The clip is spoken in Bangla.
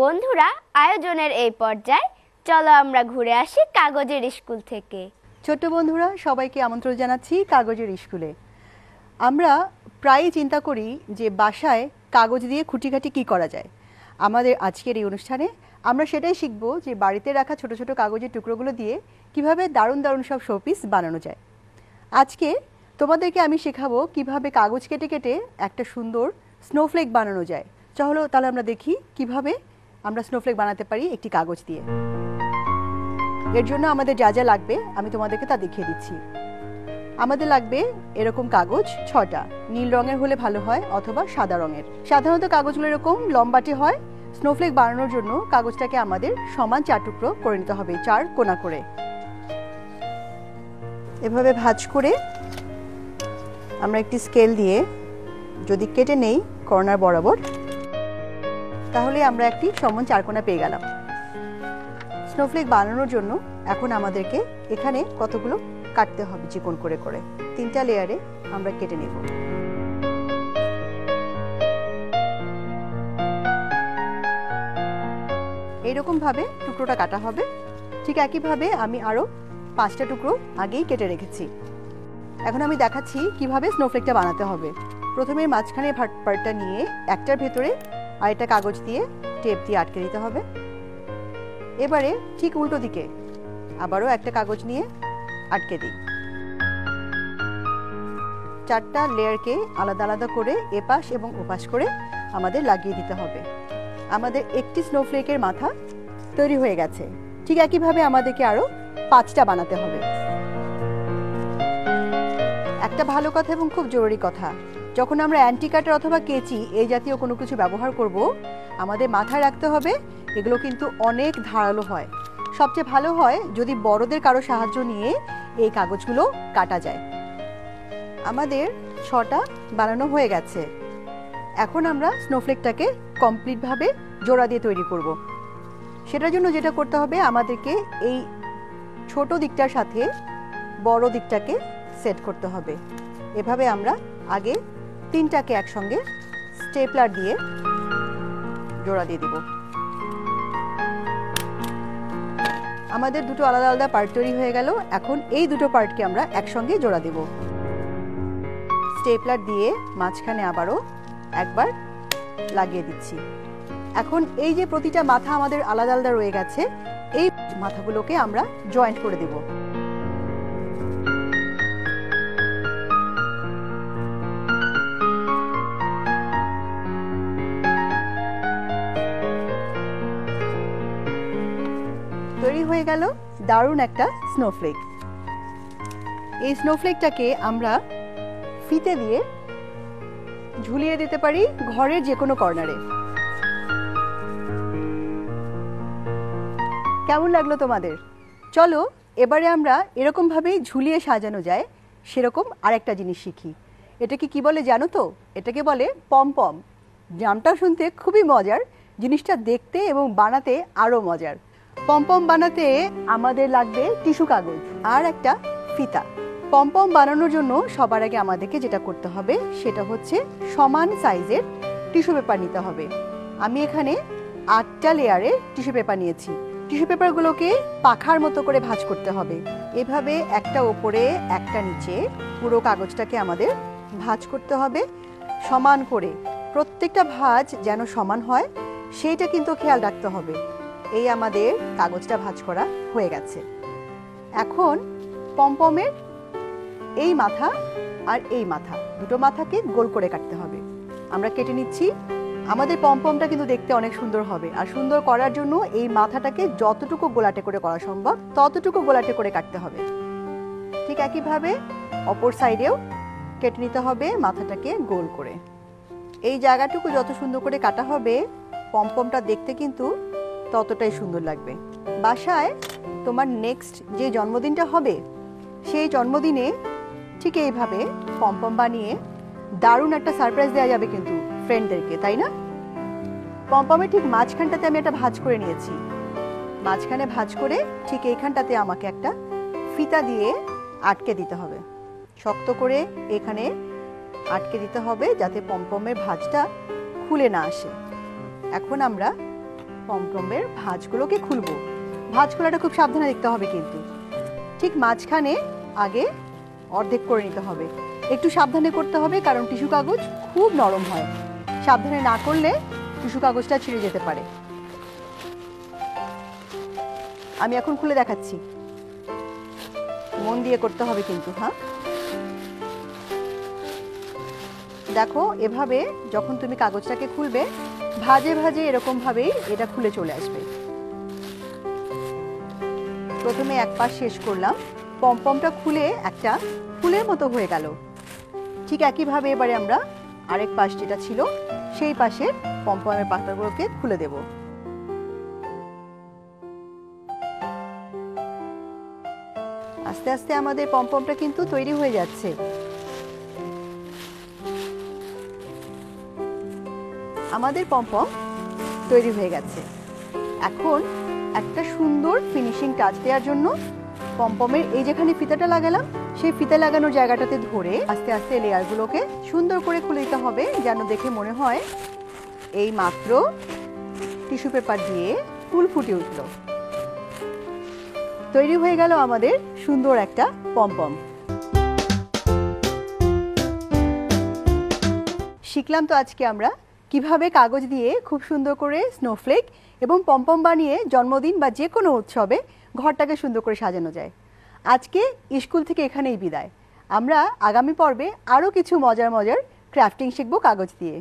বন্ধুরা, আয়োজনের এই পর্যায়ে চলো আমরা ঘুরে আসি কাগজের স্কুল থেকে। ছোট্ট বন্ধুরা, সবাইকে আমন্ত্রণ জানাচ্ছি কাগজের স্কুলে। আমরা প্রায়ই চিন্তা করি যে বাসায় কাগজ দিয়ে খুঁটিখাটি কী করা যায়। আমাদের আজকের এই অনুষ্ঠানে আমরা সেটাই শিখব যে বাড়িতে রাখা ছোট ছোট কাগজের টুকরোগুলো দিয়ে কীভাবে দারুণ দারুণ সব শোপিস বানানো যায়। আজকে তোমাদেরকে আমি শেখাবো কীভাবে কাগজ কেটে কেটে একটা সুন্দর স্নোফ্লেক বানানো যায়। চলো তাহলে আমরা দেখি কীভাবে আমরা স্নোফ্লেক বানাতে পারি একটি কাগজ দিয়ে। এর জন্য আমাদের যা যা লাগবে, আমি তোমাদেরকে তা দেখিয়ে দিচ্ছি। আমাদের লাগবে এরকম কাগজ ছটা। নীল রঙের হলে ভালো হয় অথবা সাদা রঙের। সাধারণত কাগজগুলো এরকম লম্বাটে হয়। স্নোফ্লেক বানানোর জন্য কাগজটাকে আমাদের সমান চার টুকরো করে নিতে হবে, চার কোনা করে। এভাবে ভাঁজ করে আমরা একটি স্কেল দিয়ে যদি কেটে নেই কর্নার বরাবর তাহলে আমরা একটি সমান চারকোনা পেয়ে গেলাম। স্নোফ্লেক বানানোর জন্য এখন আমাদেরকে এখানে কতগুলো কাটতে হবে চিকন করে করে। তিনটা লেয়ারে আমরা কেটে নেব। এইরকম ভাবে টুকরোটা কাটা হবে। ঠিক একইভাবে আমি আরও পাঁচটা টুকরো আগেই কেটে রেখেছি। এখন আমি দেখাচ্ছি কীভাবে স্নোফ্লেকটা বানাতে হবে। প্রথমে মাঝখানে পার্টটা নিয়ে একটার ভেতরে আরেকটা কাগজ দিয়ে টেপ দিয়ে আটকে দিতে হবে। এবারে ঠিক উল্টো দিকে আবারও একটা কাগজ নিয়ে আটকে দিই। চারটা লেয়ারকে আলাদা আলাদা করে এপাশ এবং ওপাশ করে আমাদের লাগিয়ে দিতে হবে। আমাদের একটি স্নোফ্লেকের মাথা তৈরি হয়ে গেছে। ঠিক একইভাবে আমাদেরকে আরও পাঁচটা বানাতে হবে। একটা ভালো কথা এবং খুব জরুরি কথা। যখন আমরা অ্যান্টি কাটার অথবা কেচি এই জাতীয় কোনো কিছু ব্যবহার করব, আমাদের মাথায় রাখতে হবে এগুলো কিন্তু অনেক ধারালো হয়। সবচেয়ে ভালো হয় যদি বড়দের কারও সাহায্য নিয়ে এই কাগজগুলো কাটা যায়। আমাদের ছটা বানানো হয়ে গেছে। এখন আমরা স্নোফ্লেকটাকে কমপ্লিটভাবে জোড়া দিয়ে তৈরি করব। সেটার জন্য যেটা করতে হবে আমাদেরকে এই ছোট দিকটার সাথে বড় দিকটাকে সেট করতে হবে। এভাবে আমরা আগে তিনটাকে একসঙ্গে স্টেপলার দিয়ে জোড়া দিয়ে দিব। আমাদের দুটো আলাদা আলাদা পার্ট তৈরি হয়ে গেল। এখন এই দুটো পার্টকে আমরা একসঙ্গে জোড়া দেব। স্টেপলার দিয়ে মাঝখানে আবারও একবার লাগিয়ে দিচ্ছি। এখন এই যে প্রতিটা মাথা আমাদের আলাদা আলাদা রয়ে গেছে, এই মাথাগুলোকে আমরা জয়েন্ট করে দেব। হয়ে গেল দারুণ একটা স্নোফ্লেক এই স্নোফ্লেকটাকে আমরা ফিতে দিয়ে ঝুলিয়ে দিতে পারি ঘরের যে কোনো কর্নারে কেমন লাগল তোমাদের? চলো, এবারে আমরা এরকমভাবেই ঝুলিয়ে সাজানো যায়, সেরকম আরেকটা জিনিস শিখি। এটাকে কি বলে জানো তো? এটাকে বলে পমপম। নামটা শুনতে খুবই মজার, জিনিসটা দেখতে এবং বানাতে আরও মজার। পমপম বানাতে আমাদের লাগবে টিস্যু কাগজ আর একটা ফিতা। পম্পম বানানোর জন্য সবার আগে আমাদেরকে যেটা করতে হবে সেটা হচ্ছে সমান সাইজের টিস্যু পেপার নিতে হবে। আমি এখানে আটটা লেয়ারে টিস্যু পেপার নিয়েছি। টিস্যু পেপারগুলোকে পাখার মতো করে ভাঁজ করতে হবে। এভাবে একটা ওপরে, একটা নিচে পুরো কাগজটাকে আমাদের ভাঁজ করতে হবে সমান করে। প্রত্যেকটা ভাঁজ যেন সমান হয়, সেইটা কিন্তু খেয়াল রাখতে হবে। এই আমাদের কাগজটা ভাঁজ করা হয়ে গেছে। এখন পমপমের এই মাথা আর এই মাথা, দুটো মাথাকে গোল করে কাটতে হবে। আমরা কেটে নিচ্ছি। আমাদের পমপমটা কিন্তু দেখতে অনেক সুন্দর হবে। আর সুন্দর করার জন্য এই মাথাটাকে যতটুকু গোলাটে করে করা সম্ভব, ততটুকু গোলাটে করে কাটতে হবে। ঠিক একইভাবে অপর সাইডেও কেটে নিতে হবে মাথাটাকে গোল করে। এই জায়গাটুকু যত সুন্দর করে কাটা হবে, পমপমটা দেখতে কিন্তু ততটাই সুন্দর লাগবে। বাসায় তোমার নেক্সট যে জন্মদিনটা হবে, সেই জন্মদিনে ঠিক এইভাবে পমপম বানিয়ে দারুণ একটা সারপ্রাইজ দেওয়া যাবে কিন্তু ফ্রেন্ডদেরকে তাই না? পমপমের ঠিক মাঝখানটাতে আমি একটা ভাজ করে নিয়েছি। মাঝখানে ভাজ করে ঠিক এইখানটাতে আমাকে একটা ফিতা দিয়ে আটকে দিতে হবে। শক্ত করে এখানে আটকে দিতে হবে যাতে পমপমের ভাজটা খুলে না আসে। এখন আমরা পমপমের ভাঁজগুলোকে খুলবো। ভাঁজ খোলাটা খুব সাবধানে দেখতে হবে কিন্তু। ঠিক মাঝখানে আগে অর্ধেক করে নিতে হবে। একটু সাবধানে করতে হবে কারণ টিস্যু কাগজ খুব নরম হয়। সাবধানে না করলে টিস্যু কাগজটা ছিঁড়ে যেতে পারে। আমি এখন খুলে দেখাচ্ছি। মন দিয়ে করতে হবে কিন্তু হ্যাঁ? দেখো, এভাবে যখন তুমি কাগজটাকে খুলবে, ভাজে ভাজে এরকম ভাবেই এটা খুলে চলে আসবে। প্রথমে এক পাশ শেষ করলাম। পমপমটা খুলে একটা ফুলের মতো হয়ে গেল। ঠিক একইভাবে এবারে আমরা আরেক পাশ যেটা ছিল, সেই পাশের পমপমের পাতাগুলোকে খুলে দেব। আস্তে আস্তে আমাদের পমপমটা কিন্তু তৈরি হয়ে যাচ্ছে। আমাদের পম্পম তৈরি হয়ে গেছে। এখন একটা সুন্দর ফিনিশিং টাচ দেওয়ার জন্য পম্পমের এই যেখানে ফিতাটা লাগালাম, সেই ফিতা লাগানোর জায়গাটাতে ধরে আস্তে আস্তে লেয়ারগুলোকে সুন্দর করে খুলে দিতে হবে, যেন দেখে মনে হয় এই মাত্র টিস্যু পেপার দিয়ে ফুল ফুটে উঠল। তৈরি হয়ে গেল আমাদের সুন্দর একটা পম্পম। শিখলাম তো আজকে আমরা কীভাবে কাগজ দিয়ে খুব সুন্দর করে স্নোফ্লেক এবং পম্পম বানিয়ে জন্মদিন বা যে কোনো উৎসবে ঘরটাকে সুন্দর করে সাজানো যায়। আজকে স্কুল থেকে এখানেই বিদায়। আমরা আগামী পর্বে আরও কিছু মজার মজার ক্রাফটিং শিখব কাগজ দিয়ে।